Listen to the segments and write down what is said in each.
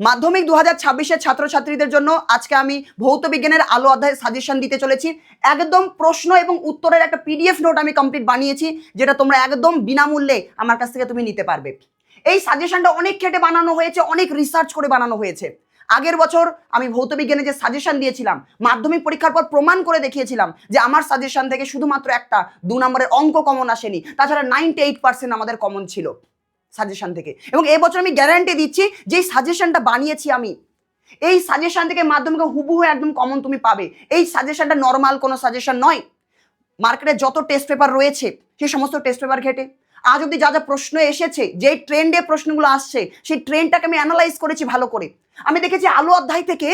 মাধ্যমিক দু হাজার ছাব্বিশের ছাত্রছাত্রীদের জন্য আজকে আমি ভৌত বিজ্ঞানের আলো অধ্যায়ের সাজেশন দিতে চলেছি। একদম প্রশ্ন এবং উত্তরের একটা পিডিএফ নোট আমি কমপ্লিট বানিয়েছি, যেটা তোমরা একদম বিনামূল্যে আমার কাছ থেকে তুমি নিতে পারবে। এই সাজেশনটা অনেক খেটে বানানো হয়েছে, অনেক রিসার্চ করে বানানো হয়েছে। আগের বছর আমি ভৌত বিজ্ঞানে যে সাজেশন দিয়েছিলাম, মাধ্যমিক পরীক্ষার পর প্রমাণ করে দেখিয়েছিলাম যে আমার সাজেশন থেকে শুধুমাত্র একটা, দু নম্বরের অঙ্ক কমন আসেনি। তাছাড়া নাইনটি এইট পার্সেন্ট আমাদের কমন ছিল। সাজেশন থেকে। এবং এবছর আমি গ্যারান্টি দিচ্ছি যে সাজেশনটা বানিয়েছি আমি, এই সাজেশন থেকে মাধ্যমিকে হুবহু একদম কমন তুমি পাবে। এই সাজেশনটা নর্মাল কোনো সাজেশন নয়। মার্কেটে যত টেস্ট পেপার রয়েছে, সেই সমস্ত টেস্ট পেপার ঘেটে। আজ অব্দি যা যা প্রশ্ন এসেছে, যেই ট্রেন্ডে প্রশ্নগুলো আসছে, সেই ট্রেন্ডটাকে আমি অ্যানালাইজ করেছি ভালো করে। আমি দেখেছি আলো অধ্যায় থেকে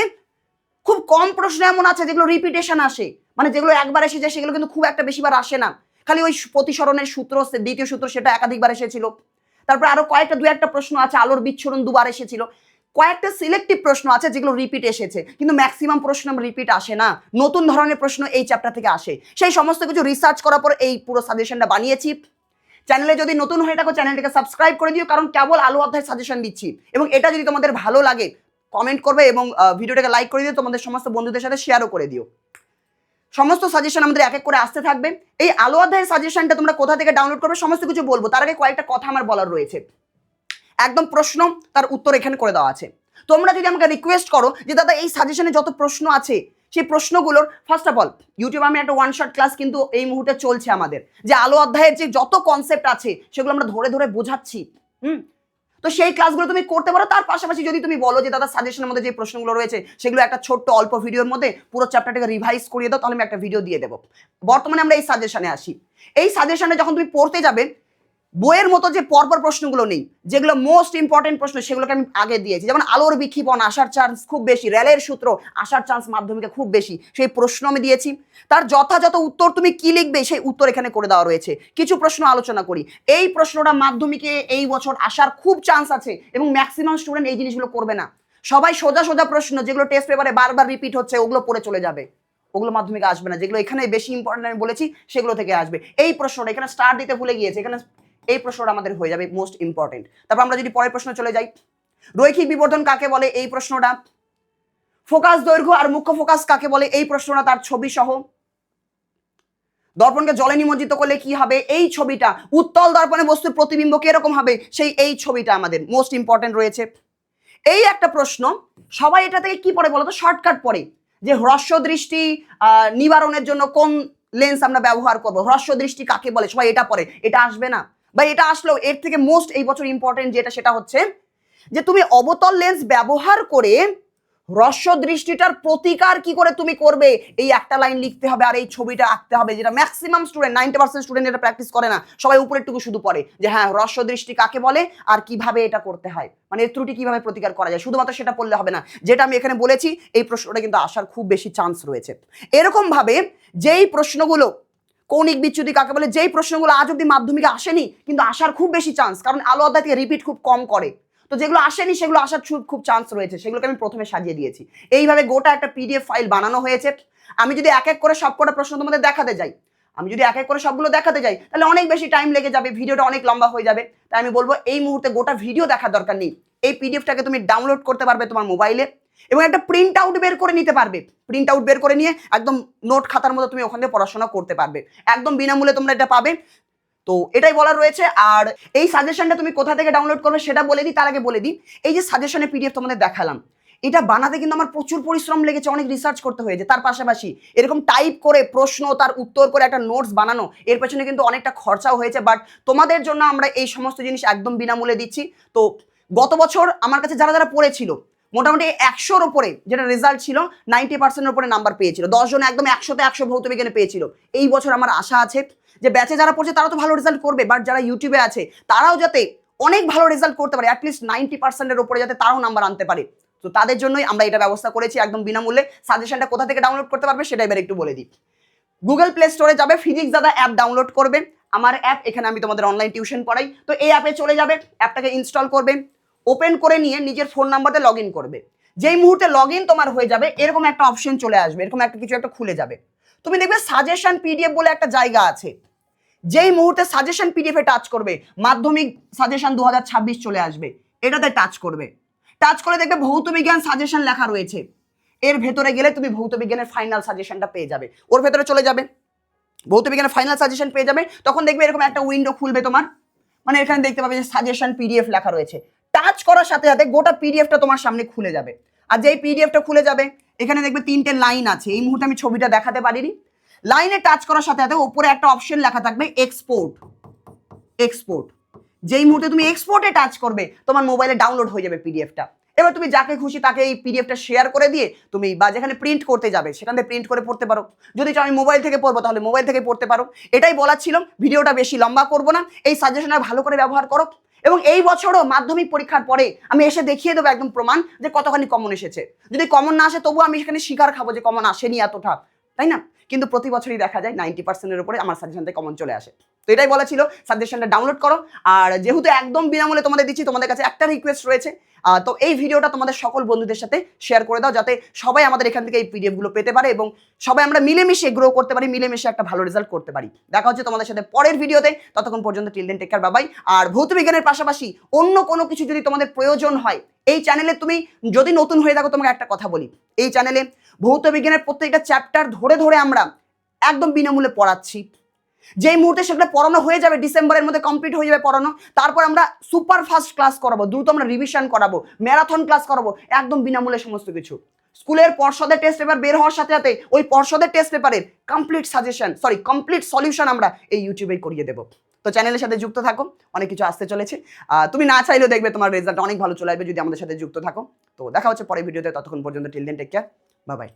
খুব কম প্রশ্ন এমন আছে, যেগুলো রিপিটেশন আসে। মানে যেগুলো একবার এসে যায় সেগুলো কিন্তু খুব একটা বেশিবার আসে না। খালি ওই প্রতিসরণের সূত্র, দ্বিতীয় সূত্র, সেটা একাধিকবার এসেছিল। তারপর আরও কয়েকটা দু একটা প্রশ্ন আছে, আলোর বিচ্ছুরণ দুবার এসেছিল। কয়েকটা সিলেক্টিভ প্রশ্ন আছে যেগুলো রিপিট এসেছে, কিন্তু ম্যাক্সিমাম প্রশ্ন রিপিট আসে না। নতুন ধরনের প্রশ্ন এই চ্যাপ্টার থেকে আসে। সেই সমস্ত কিছু রিসার্চ করার পর এই পুরো সাজেশনটা বানিয়েছি। চ্যানেলে যদি নতুন হয়ে থাকো চ্যানেলটিকে সাবস্ক্রাইব করে দিও, কারণ কেবল আলো অধ্যায় সাজেশন দিচ্ছি। এবং এটা যদি তোমাদের ভালো লাগে কমেন্ট করবে এবং ভিডিওটাকে লাইক করে দিও, তোমাদের সমস্ত বন্ধুদের সাথে শেয়ারও করে দিও। সমস্ত সাজেশন আমাদের এক এক করে আসতে থাকবে। এই আলো অধ্যায়ের সাজেশনটা তোমরা কোথা থেকে ডাউনলোড করবে সমস্ত কিছু বলব। তার আগে কয়েকটা কথা আমার বলার রয়েছে। একদম প্রশ্ন, তার উত্তর এখানে করে দেওয়া আছে। তোমরা যদি আমাকে রিকোয়েস্ট করো যে, দাদা, এই সাজেশনে যত প্রশ্ন আছে, সেই প্রশ্নগুলোর ফার্স্ট অফ অল ইউটিউবে আমি একটা ওয়ান শট ক্লাস কিন্তু এই মুহূর্তে চলছে আমাদের। যে আলো অধ্যায়ের যে যত কনসেপ্ট আছে, সেগুলো আমরা ধরে ধরে বোঝাচ্ছি। হুম? তো সেই ক্লাসগুলো তুমি করতে পারো। তার পাশাপাশি যদি তুমি বলো যে, দাদা সাজেশনের মধ্যে যে প্রশ্নগুলো রয়েছে, সেগুলো একটা ছোট্ট অল্প ভিডিওর মধ্যে পুরো চ্যাপ্টারটাকে রিভাইজ করিয়ে দাও, তাহলে আমি একটা ভিডিও দিয়ে দেবো। বর্তমানে আমরা এই সাজেশনে আসি। এই সাজেশনে যখন তুমি পড়তে যাবে বইয়ের মতো যে পরপর প্রশ্নগুলো নেই, যেগুলো মোস্ট ইম্পর্টেন্ট প্রশ্ন, সেগুলোকে আমি আগে দিয়েছি। যেমন আলোর বিক্ষিপণ আসার চান্স খুব বেশি, রেলের সূত্র, আসার চান্স মাধ্যমিকে খুব বেশি, সেই প্রশ্ন আমি দিয়েছি। তার যথাযথ উত্তর তুমি কি লিখবে, সেই উত্তর এখানে করে দেওয়া রয়েছে। কিছু প্রশ্ন আলোচনা করি। এই প্রশ্নটা মাধ্যমিকে এই বছর আসার খুব চান্স আছে এবং ম্যাক্সিমাম স্টুডেন্ট এই জিনিসগুলো করবে না। সবাই সোজা সোজা প্রশ্ন, যেগুলো টেস্ট পেপারে বারবার রিপিট হচ্ছে, ওগুলো পড়ে চলে যাবে। ওগুলো মাধ্যমিকে আসবে না। যেগুলো এখানে বেশি ইম্পর্টেন্ট আমি বলেছি, সেগুলো থেকে আসবে। এই প্রশ্নটা এখানে স্টার দিতে ভুলে গিয়েছে। এখানে এই প্রশ্নটা আমাদের হয়ে যাবে মোস্ট ইম্পর্টেন্ট তারপর আমরা যদি পরের প্রশ্ন চলে যাই, রৈখিক বিবর্ধন কাকে বলে এই প্রশ্নটা? ফোকাস দৈর্ঘ্য আর মুখ্য ফোকাস কাকে বলে এই প্রশ্নটা তার ছবি সহ। দর্পণকে জলে নিমজ্জিত করলে কি হবে? এই ছবিটা, উত্তল দর্পণে বস্তুর প্রতিবিম্ব কীরকম হবে? সেই এই ছবিটা আমাদের মোস্ট ইম্পর্টেন্ট রয়েছে। এই একটা প্রশ্ন, সবাই এটা থেকে কি পড়ে বলতো? শর্টকাট পড়ে। যে হ্রস্ব দৃষ্টি নিবারণের জন্য কোন লেন্স আমরা ব্যবহার করব? হ্রস্ব দৃষ্টি কাকে বলে? সবাই এটা পড়ে। এটা আসবে না। বা এটা আসলেও এর থেকে মোস্ট এই বছর ইম্পর্টেন্ট যেটা সেটা হচ্ছে যে তুমি অবতল লেন্স ব্যবহার করে হ্রস্ব দৃষ্টিটার প্রতিকার কি করে তুমি করবে? এই একটা লাইন লিখতে হবে আর এই ছবিটা আঁকতে হবে যেটা maximum student ninety percent student এটা প্র্যাকটিস করে না। সবাই উপরেরটুকু শুধু পড়ে যে হ্যাঁ হ্রস্ব দৃষ্টি কাকে বলে আর কীভাবে এটা করতে হয়? মানে এর ত্রুটি কীভাবে প্রতিকার করা যায়? শুধুমাত্র সেটা পড়লে হবে না। যেটা আমি এখানে বলেছি, এই প্রশ্নটা কিন্তু আসার খুব বেশি চান্স রয়েছে। এরকম ভাবে যেই প্রশ্নগুলো কৌণিক বিচ্যুতি কাকে বলে? যেই প্রশ্নগুলো আজ অব্দি মাধ্যমিকে আসেনি, কিন্তু আসার খুব বেশি চান্স কারণ আলো অধ্যায় থেকে রিপিট খুব কম করে। তো যেগুলো আসেনি, সেগুলো আসার খুব চান্স রয়েছে, সেগুলোকে আমি প্রথমে সাজিয়ে দিয়েছি। এইভাবে গোটা একটা পিডিএফ ফাইল বানানো হয়েছে। আমি যদি এক এক করে সবকটা প্রশ্ন তোমাদের দেখাতে যাই, আমি যদি এক এক করে সবগুলো দেখাতে যাই, তাহলে অনেক বেশি টাইম লেগে যাবে, ভিডিওটা অনেক লম্বা হয়ে যাবে। তাই আমি বলব, এই মুহূর্তে গোটা ভিডিও দেখার দরকার নেই। এই পিডিএফটাকে তুমি ডাউনলোড করতে পারবে তোমার মোবাইলে এবং একটা প্রিন্ট আউট বের করে নিতে পারবে। প্রিন্ট আউট বের করে নিয়ে একদম নোট খাতার মতো তুমি ওখান পড়াশোনা করতে পারবে। একদম বিনামূল্যে তোমরা এটা পাবে। তো এটাই বলা রয়েছে। আর এই সাজেশনটা তুমি কোথা থেকে ডাউনলোড করবে সেটা বলে দিই, তার আগে বলে দিই। এই যে সাজেশনের পিডিএফ তোমাদের দেখালাম, এটা বানাতে কিন্তু আমার প্রচুর পরিশ্রম লেগেছে, অনেক রিসার্চ করতে হয়েছে। তার পাশাপাশি এরকম টাইপ করে প্রশ্ন, তার উত্তর করে একটা নোটস বানানো, এর পেছনে কিন্তু অনেকটা খরচাও হয়েছে। বাট তোমাদের জন্য আমরা এই সমস্ত জিনিস একদম বিনামূল্যে দিচ্ছি। তো গত বছর আমার কাছে যারা যারা পড়েছিল মোটামুটি একশোর ওপরে যেটা রেজাল্ট ছিল নাইনটি পার্সেন্টের উপরে নাম্বার পেয়েছিল। দশজন একদম একশোতে একশো ভৌত বিজ্ঞানে পেয়েছিল। এই বছর আমার আশা আছে যে ব্যাচে যারা পড়ছে তারা তো ভালো রেজাল্ট করবে বাট যারা ইউটিউবে আছে, তারাও যাতে অনেক ভালো রেজাল্ট করতে পারে অ্যাটলিস্ট নাইনটি পার্সেন্টের উপরে যাতে তারাও নাম্বার আনতে পারে। তো তাদের জন্যই আমরা এটা ব্যবস্থা করেছি একদম বিনামূল্যে। সাজেশনটা কোথা থেকে ডাউনলোড করতে পারবে সেটা এবার একটু বলে দিই। গুগল প্লে স্টোরে যাবে ফিজিক্স দাদা অ্যাপ ডাউনলোড করবে। আমার অ্যাপ এখানে আমি তোমাদের অনলাইন টিউশন পড়াই। তো এই অ্যাপে চলে যাবে অ্যাপটাকে ইনস্টল করবে। ওপেন করে নিয়ে নিজের ফোন নাম্বারে লগ ইন করবে। যেই মুহূর্তে লগ ইন তোমার হয়ে যাবে, এরকম একটা অপশন চলে আসবে, এরকম একটা কিছু একটা খুলে যাবে। তুমি দেখবে সাজেশন পিডিএফ বলে একটা জায়গা আছে। যেই মুহূর্তে সাজেশন পিডিএফে টাচ করবে, মাধ্যমিক সাজেশন দু হাজার ছাব্বিশ চলে আসবে, এটাতে টাচ করবে। টাচ করে দেখবে ভৌত বিজ্ঞান সাজেশন লেখা রয়েছে। এর ভেতরে গেলে তুমি ভৌত বিজ্ঞানের ফাইনাল সাজেশনটা পেয়ে যাবে। ওর ভেতরে চলে যাবে। ভৌত বিজ্ঞানের ফাইনাল সাজেশন পেয়ে যাবে। তখন দেখবে এরকম একটা উইন্ডো খুলবে তোমার। মানে এখানে দেখতে পাবে যে সাজেশন পিডিএফ লেখা রয়েছে। টাচ করার সাথে সাথে গোটা পিডিএফটা তোমার সামনে খুলে যাবে। আর যেই পিডিএফটা খুলে যাবে, এখানে দেখবে তিনটে লাইন আছে। এই মুহূর্তে আমি ছবিটা দেখাতে পারিনি। লাইনে টাচ করার সাথে সাথে উপরে একটা অপশন লেখা থাকবে এক্সপোর্ট এক্সপোর্ট যেই মুহূর্তে তুমি এক্সপোর্টে টাচ করবে, তোমার মোবাইলে ডাউনলোড হয়ে যাবে পিডিএফটা এবার তুমি যাকে খুশি তাকে এই পিডিএফটা শেয়ার করে দিয়ে তুমি বা যেখানে প্রিন্ট করতে যাবে, সেখান থেকে প্রিন্ট করে পড়তে পারো। যদি চাও আমি মোবাইল থেকে পড়ব, তাহলে মোবাইল থেকে পড়তে পারো। এটাই বলার ছিল। ভিডিওটা বেশি লম্বা করব না। এই সাজেশন ভালো করে ব্যবহার করো। এবং এই বছরও মাধ্যমিক পরীক্ষার পরে আমি এসে দেখিয়ে দেবো একদম প্রমাণ যে কতখানি কমন এসেছে। যদি কমন না আসে তবুও আমি সেখানে শিকার খাব যে কমন আসেনি এতটা। তাই না? কিন্তু প্রতি বছরই দেখা যায় নাইনটি পার্সেন্টের উপরে আমার সাজেশন থেকে কমন চলে আসে। তো এটাই বলা ছিল সাজেশনটা ডাউনলোড করো। আর যেহেতু একদম বিনামূল্যে তোমাদের দিচ্ছি, তোমাদের কাছে একটা রিকোয়েস্ট রয়েছে তো এই ভিডিওটা তোমাদের সকল বন্ধুদের সাথে শেয়ার করে দাও, যাতে সবাই আমাদের এখান থেকে এই পিডিএফগুলো পেতে পারে এবং সবাই আমরা মিলেমিশে গ্রো করতে পারি, মিলেমিশে একটা ভালো রেজাল্ট করতে পারি। দেখা হচ্ছে তোমাদের সাথে পরের ভিডিওতে। ততক্ষণ পর্যন্ত টিল দেন টেকার বাবাই আর ভৌত বিজ্ঞানের পাশাপাশি অন্য কোনো কিছু যদি তোমাদের প্রয়োজন হয়, এই চ্যানেলে তুমি যদি নতুন হয়ে থাকো, তোমাকে একটা কথা বলি। এই চ্যানেলে ভৌত বিজ্ঞানের প্রত্যেকটা চ্যাপ্টার ধরে ধরে আমরা একদম বিনামূল্যে পড়াচ্ছি। যেই মুহূর্তে সেগুলো পড়ানো হয়ে যাবে, ডিসেম্বরের মধ্যে কমপ্লিট হয়ে যাবে পড়ানো, তারপর আমরা সুপার ফাস্ট ক্লাস করাবো, দ্রুত আমরা রিভিশন করাবো ম্যারাথন ক্লাস করাবো, একদম বিনামূল্যে সমস্ত কিছু। স্কুলের পর্ষদের টেস্ট পেপার বের হওয়ার সাথে সাথে ওই পর্ষদের টেস্ট পেপারের complete suggestion sorry complete solution আমরা এই ইউটিউবেই করিয়ে দেবো। তো চ্যানেলের সাথে যুক্ত থাকো, অনেক কিছু আসতে চলেছে। তুমি না চাইলেও দেখবে তোমার রেজাল্ট অনেক ভালো চলে আসবে যদি আমাদের সাথে যুক্ত থাকো। তো দেখা হচ্ছে পরে ভিডিওতে ততক্ষণ পর্যন্ত till then take care Bye-bye.